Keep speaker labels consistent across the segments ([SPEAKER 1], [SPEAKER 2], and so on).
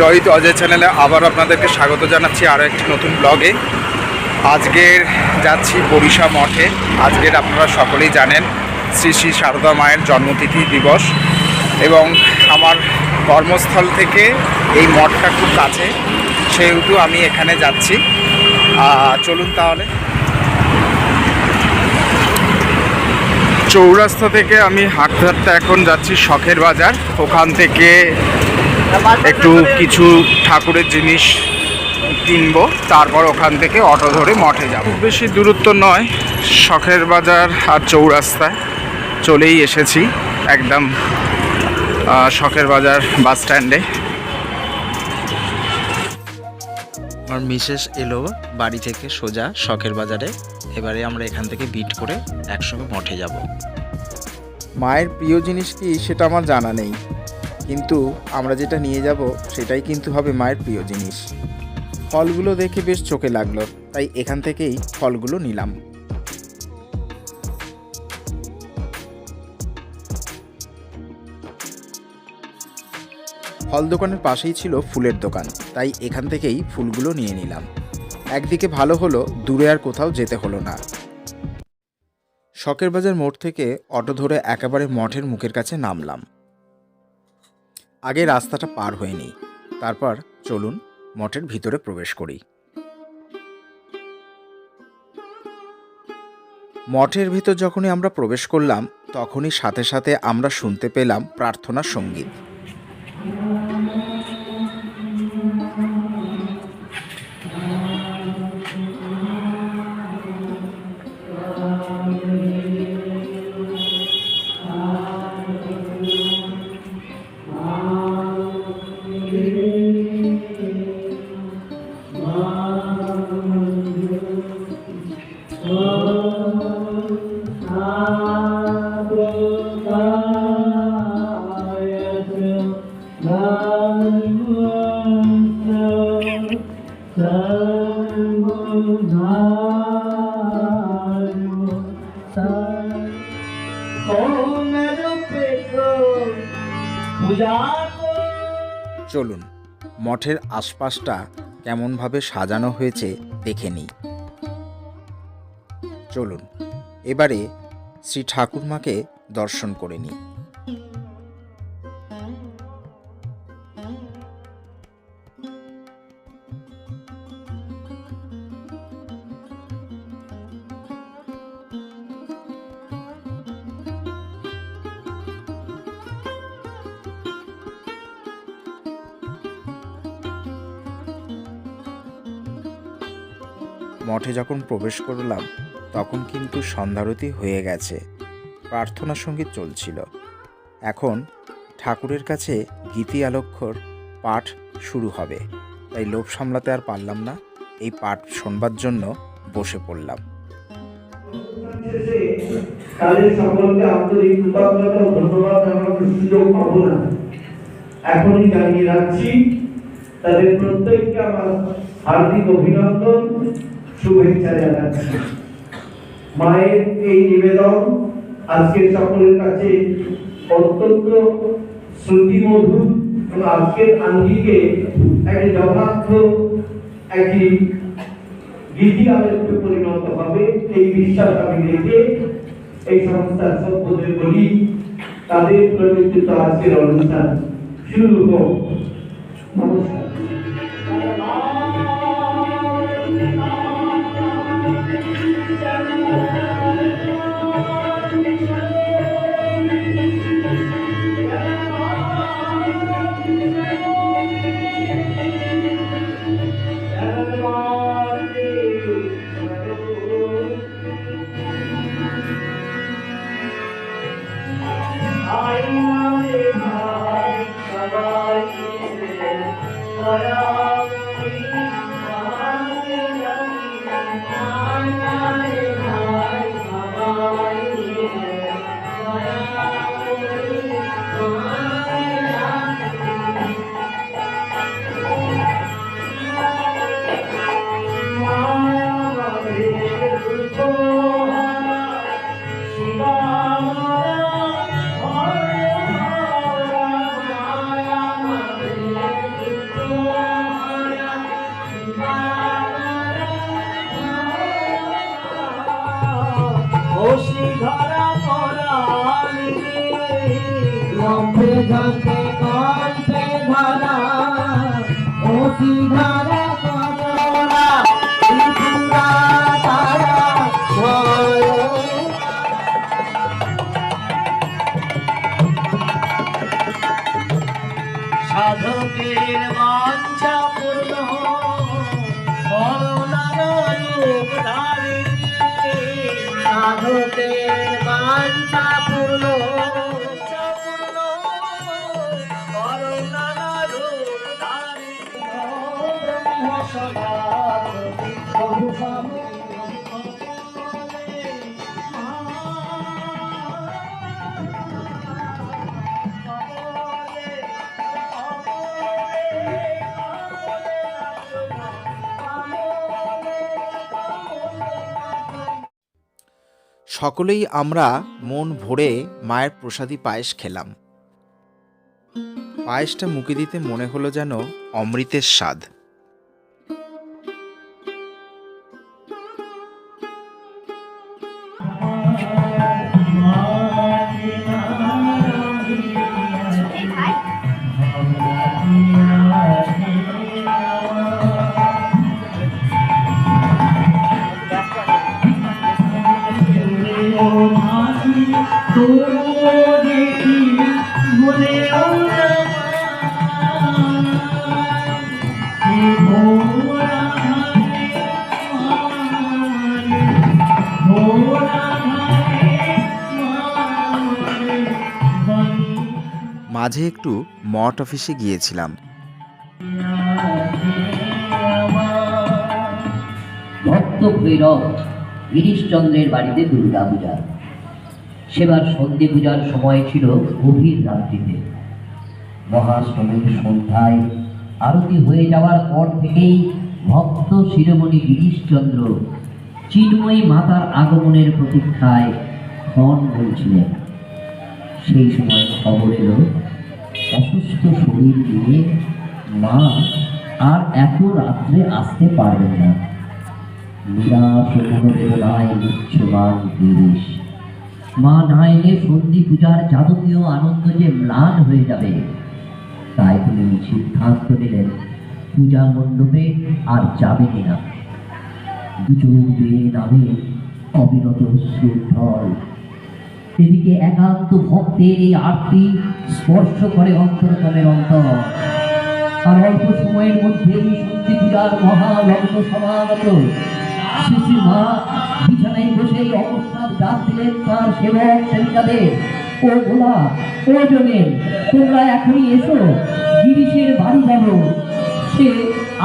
[SPEAKER 1] জয়িত অজয় চ্যানেলে আবার আপনাদেরকে স্বাগত জানাচ্ছি আরও একটি নতুন ব্লগে। আজকের যাচ্ছি বরিশা মঠে। আজকের আপনারা সকলেই জানেন, শ্রী শ্রী সারদা মায়ের জন্মতিথি দিবস। এবং আমার কর্মস্থল থেকে এই মঠটা খুব কাছে, সেহেতু আমি এখানে যাচ্ছি। চলুন তাহলে। চৌরাস্তা থেকে আমি হাঁটতে হাঁটতে এখন যাচ্ছি শখের বাজার। ওখান থেকে একটু কিছু ঠাকুরের জিনিস কিনবো তারপর ওখান থেকে অটো ধরে মঠে যাব। বেশি দূরত্ব নয় শখের বাজার আর চৌরাস্তায় চলেই এসেছি একদম শখের বাজার বাস স্ট্যান্ডে।
[SPEAKER 2] আমার মিসেস এলো বাড়ি থেকে সোজা শখের বাজারে এবারে আমরা এখান থেকে বিট করে একসঙ্গে মঠে যাব।
[SPEAKER 3] মায়ের প্রিয় জিনিস কি সেটা আমার জানা নেই। কিন্তু আমরা যেটা নিয়ে যাব, সেটাই কিন্তু হবে মায়ের প্রিয় জিনিস। ফলগুলো দেখে বেশ চোখে লাগল, তাই এখান থেকেই ফলগুলো নিলাম। ফল দোকানের পাশেই ছিল ফুলের দোকান, তাই এখান থেকেই ফুলগুলো নিয়ে নিলাম। একদিকে ভালো হলো, দূরে আর কোথাও যেতে হলো না। শখের বাজার মোড় থেকে অটো ধরে একেবারে মঠের মুখের কাছে নামলাম। আগে রাস্তাটা পার হয়ে নিই। তারপর চলুন মঠের ভিতরে প্রবেশ করি। মঠের ভিতর যখনই আমরা প্রবেশ করলাম, তখনই সাথে সাথে আমরা শুনতে পেলাম প্রার্থনা সংগীত। চলুন, মঠের আশপাশটা কেমনভাবে সাজানো হয়েছে দেখে নিই। চলুন, এবারে শ্রী ঠাকুরমাকে দর্শন করে নিই। মঠে যখন প্রবেশ করলাম, তখন কিন্তু সন্ধ্যারতি হয়ে গেছে। প্রার্থনা সংগীত চলছিল। এখন ঠাকুরের কাছে গীতি আলক্ষর পাঠ শুরু হবে। তাই লোভ সামলাতে আর পারলাম না। এই পাঠ শোনবার জন্য বসে পড়লাম।
[SPEAKER 4] এখনই জানিয়ে রাখছি, তাদের প্রত্যেককে আমার হার্দিক অভিনন্দন। শুভেচ্ছা জানাচ্ছি। মায়ের এই নিবেদন আজকে সকলের কাছে অত্যন্ত শ্রুতিমধুর এবং আজকের আঙ্গিকে একটি যথার্থ একটি গীতি আলোচ্য পরিণত হবে। এই বিশ্বাস আমি রেখে এই সংস্থার সভ্যদের বলি, তাদের প্রবর্তিত আজকের অনুষ্ঠান শুরু হোক। নমস্কার।
[SPEAKER 5] দয়া কণ্ঠে কণ্ঠে ধারা অতি সাধকের
[SPEAKER 3] সকলেই আমরা মন ভরে মায়ের প্রসাদী পায়েস খেলাম। পায়েসটা মুখে দিতে মনে হলো যেন অমৃতের স্বাদ। মাঝে একটু মঠ অফিসে গিয়েছিলাম।
[SPEAKER 6] ভক্ত ভৈরব গিরিশচন্দ্রের বাড়িতে দুর্গা পূজা। সেবার সন্ধে পূজার সময় ছিল গভীর রাত্রিতে। মহাষ্টমীর সন্ধ্যায় আরতি হয়ে যাওয়ার পর থেকেই ভক্ত শিরোমণি গিরিশচন্দ্র চিন্ময়ী মাতার আগমনের প্রতীক্ষায় ক্ষণ বলছিলেন সেই সময় খবর এলো, অসুস্থ শরীর নিয়ে মা আর এত রাত্রে আসতে পারবেন না। মা না এলে সন্ধি পূজার যাবতীয় আনন্দ যে ম্লান হয়ে যাবে। তাই তিনি সিদ্ধান্ত নিলেন, পূজা মণ্ডপে আর যাবেন না? দুচোখ দিয়ে নামে অবিরত শ্রুঢল এদিকে একান্ত ভক্তের এই আরতি স্পর্শ করে অন্তরতমের অন্তর। আর অল্প সময়ের মধ্যেই সত্যি পূজার মহালগ্ন সমাগত। শিশু মা বিছানায় বসেই অকস্মাৎ ডাক দিলেন তার সেবক সেবিকাদের ও গোলা, ও জমেন তোমরা এখনই এসো, গিরিশের বাড়ি যাব। সে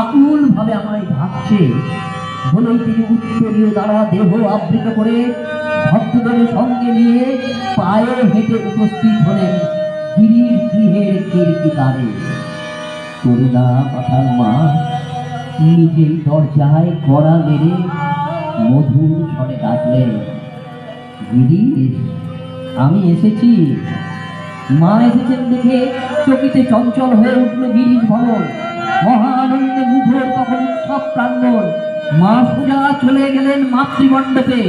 [SPEAKER 6] আকুল ভাবে আমায় ডাকছে। বলেই তিনি উত্তরীয় দ্বারা দেহ আবৃত করে ভক্তদের সঙ্গে নিয়ে পায়ে হেঁটে উপস্থিত হলেন গিরিশ গৃহের কীর্তিকারে। করুণা কথার মা, নিজেই দরজায় কড়া মেরে মধুর স্বরে ডাকলেন, গিরিশ আমি এসেছি। মা এসেছেন দেখে চকিতে চঞ্চল হয়ে উঠল গিরিশ ভবন। মহানন্দে মুখর তখন উৎসব প্রাঙ্গণ। মা সোজা চলে গেলেন মাতৃমণ্ডপে।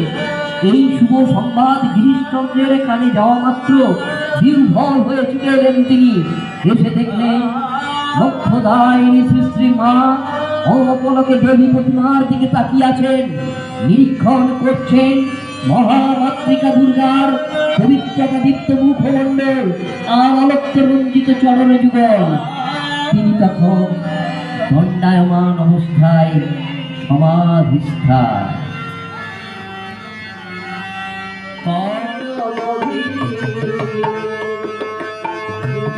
[SPEAKER 6] এই শুভ সংবাদ গিরিশচন্দ্রের কানে যাওয়া মাত্র বিহ্বল হয়ে ছুটে এলেন তিনি। এসে দেখলেন লক্ষ্যদায়িনী শ্রী মা অপলকে দেবী প্রতিমার দিকে তাকিয়ে আছেন। নিরীক্ষণ করছেন মহামাতৃকা দীপ্ত মুখমণ্ডল আর আলোক্যে রঞ্জিত চরণ যুগল। তিনি তখন দণ্ডায়মান অবস্থায় সমাধিষ্ঠা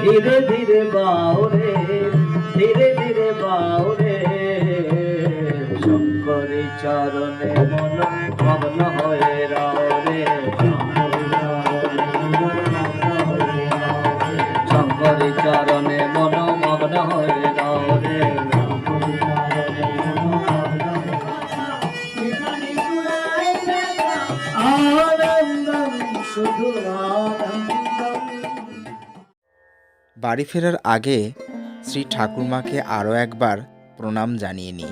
[SPEAKER 5] ধীরে ধীরে বাউরে
[SPEAKER 3] বাড়ি ফেরার আগে শ্রী ঠাকুরমাকে আরও একবার প্রণাম জানিয়ে নিই।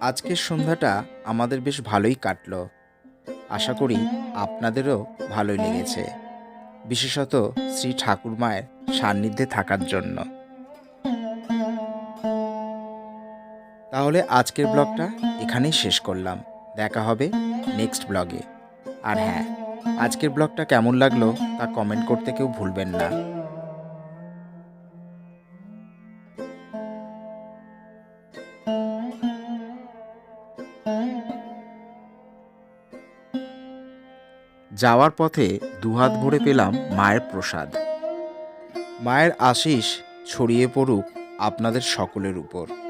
[SPEAKER 3] আজকের সন্ধ্যাটা আমাদের বেশ ভালোই কাটলো। আশা করি আপনাদেরও ভালোই লেগেছে। বিশেষত শ্রী ঠাকুর মায়ের সান্নিধ্যে থাকার জন্য। তাহলে আজকের ব্লগটা এখানেই শেষ করলাম। দেখা হবে নেক্সট ব্লগে। আর হ্যাঁ আজকের ব্লগটা কেমন লাগল তা কমেন্ট করতে কেউ ভুলবেন না। যাওয়ার পথে দুহাত ভরে পেলাম মায়ের প্রসাদ। মায়ের আশিস ছড়িয়ে পড়ুক আপনাদের সকলের উপর।